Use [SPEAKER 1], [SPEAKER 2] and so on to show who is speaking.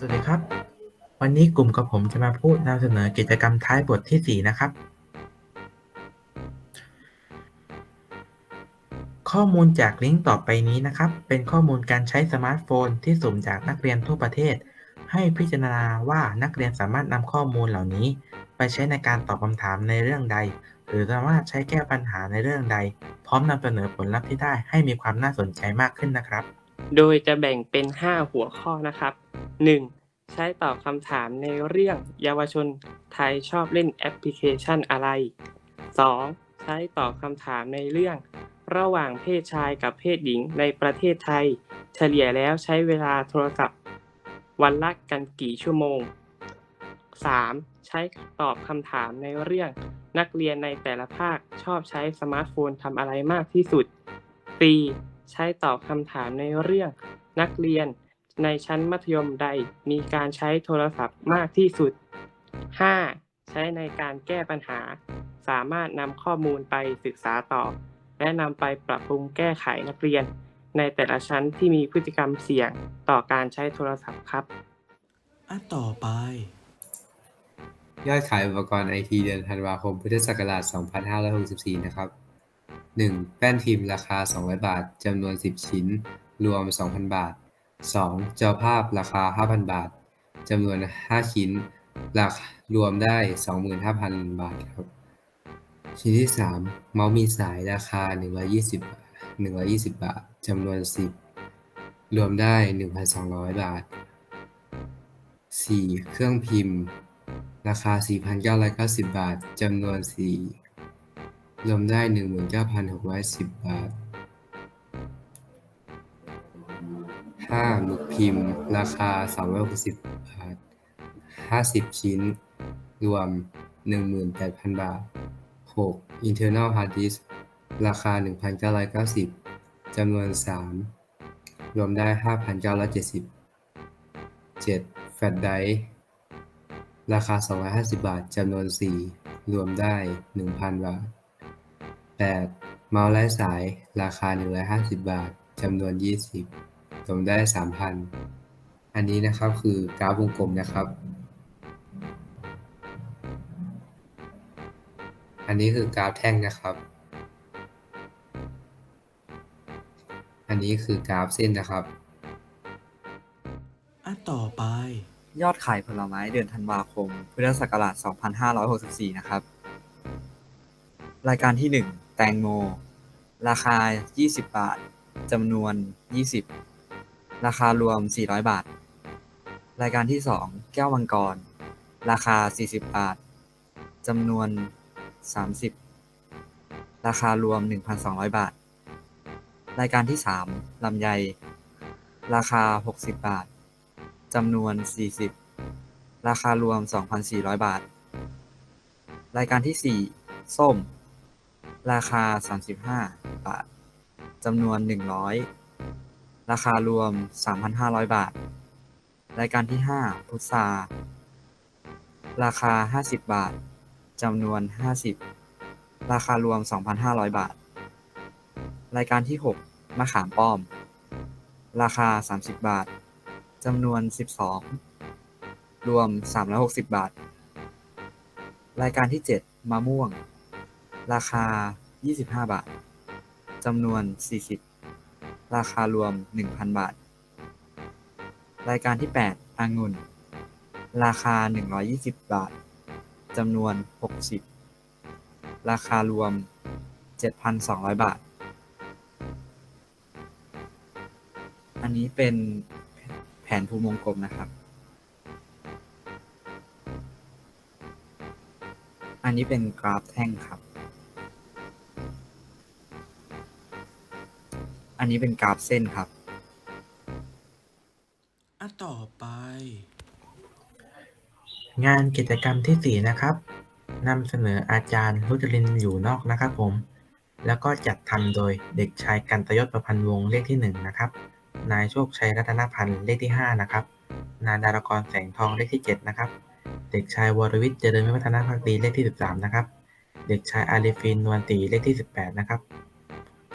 [SPEAKER 1] สวัสดีครับ วันนี้กลุ่มกับผมจะมาพูดนำเสนอกิจกรรมท้ายบทที่ 4 นะครับ ข้อมูลจากลิงก์ต่อไปนี้นะครับ เป็นข้อมูลการใช้สมาร์ทโฟนที่สุ่มจากนักเรียนทั่วประเทศ ให้พิจารณาว่านักเรียนสามารถนำข้อมูลเหล่านี้ ไปใช้ในการตอบคำถามในเรื่องใด หรือสามารถใช้แก้ปัญหาในเรื่องใด พร้อมนำเสนอผลลัพธ์ที่ได้ให้มีความน่าสนใจมากขึ้นนะครับ
[SPEAKER 2] โดยจะแบ่งเป็น 5 หัวข้อนะครับ 1. ใช้ตอบคำถามในเรื่องเยาวชนไทยชอบเล่นแอปพลิเคชันอะไร 2. ใช้ตอบคำถามในเรื่อง ระหว่างเพศชายกับเพศหญิงในประเทศไทย เฉลี่ยแล้วใช้เวลาโทรศัพท์ วันละกันกี่ชั่วโมง 3. ใช้ตอบคำถามในเรื่อง นักเรียนในแต่ละภาคชอบใช้สมาร์ทโฟนทำอะไรมากที่สุด 4. ใช้ตอบคำถามในเรื่อง นักเรียน ในชั้นมัธยมใดมีการใช้โทรศัพท์มากที่สุด 5. ใช้ในการแก้ปัญหา สามารถนำข้อมูลไปศึกษาต่อ และนำไปปรับปรุงแก้ไขนักเรียน ในแต่ละชั้นที่มีพฤติกรรมเสี่ยงต่อการใช้โทรศัพท์ครับ
[SPEAKER 3] อันต่อไป
[SPEAKER 4] ยอดขายอุปกรณ์ไอทีเดือนธันวาคมพุทธศักราช 2564 นะครับ 1. แป้นพิมพ์ราคา 200 บาทจำนวน 10 ชิ้น รวม 2,000 บาท 2. จอภาพราคา 5,000 บาทจำนวน 5 ชิ้นราคารวมได้ 25,000 บาทครับ ชิ้นที่ 3 เมาส์มีสายราคา 120 120 บาทจำนวน 10 รวมได้ 1,200 บาท 4. เครื่องพิมพ์ ราคา 4,990 บาทจำนวน 4 รวมได้ 19,610 บาท 5. หมึกพิมพ์ ราคา 360 บาท 50 ชิ้น รวม 18,000 บาท 6. internal hard disk ราคา 1,990 จำนวน 3 รวมได้ 5,970 7. แฟลชไดรฟ์ราคา 250 บาท จำนวน 4 รวมได้ 1,000 บาท 8. เมาส์ไร้สาย ราคา 150 บาท จำนวน 20 รวมได้3,000อันนี้นะครับคือกราฟวงกลมนะครับ อันนี้คือกราฟแท่งนะครับ อันนี้คือกราฟเส้นนะครับ
[SPEAKER 3] อันต่อไป
[SPEAKER 5] ยอดขายผลไม้เดือนธันวาคม พุทธศักราช 2564 นะครับ รายการที่ 1 แตงโม ราคา 20 บาทจำนวน 20 ราคารวม 400 บาท รายการที่ 2 แก้วมังกร ราคา 40 บาท จำนวน 30 ราคารวม 1,200 บาท รายการที่ 3 ลำไย ราคา 60 บาท จำนวน 40 ราคารวม 2,400 บาท รายการที่ 4 ส้ม ราคา 35 บาท จำนวน 100 ราคารวม 3,500 บาท รายการที่ 5 พุทราราคา 50 บาท จำนวน 50 ราคารวม 2,500 บาท รายการที่ 6 มะขามป้อม ราคา 30 บาท จำนวน 12 รวม 360 บาท รายการที่ 7 มะม่วง ราคา 25 บาท จำนวน 40 ราคารวม 1,000 บาท รายการที่ 8องุ่น ราคา 120 บาท จำนวน 60 ราคารวม 7,200 บาท อันนี้เป็นแผนภูมิวงกลมนะครับ อันนี้เป็นกราฟแท่งครับ อันนี้เป็นกราฟเส้นครับ
[SPEAKER 3] อันต่อไป
[SPEAKER 1] งานกิจกรรมที่ 4 นะครับนำเสนออาจารย์รุจรินทร์อยู่นอกนะครับผม แล้วก็จัดทำโดยเด็กชายกันตยศประพันธ์วงศ์เลขที่ 1 นะครับ นายโชคชัยรัตนพันธ์เลขที่ 5 นะครับ นายดารกรแสงทองเลขที่ 7 นะครับ เด็กชายวรวิทย์เจริญวิวัฒนาพักดีเลขที่ 13 นะครับ เด็กชายอาริฟินนวลตีเลขที่ 18 นะครับ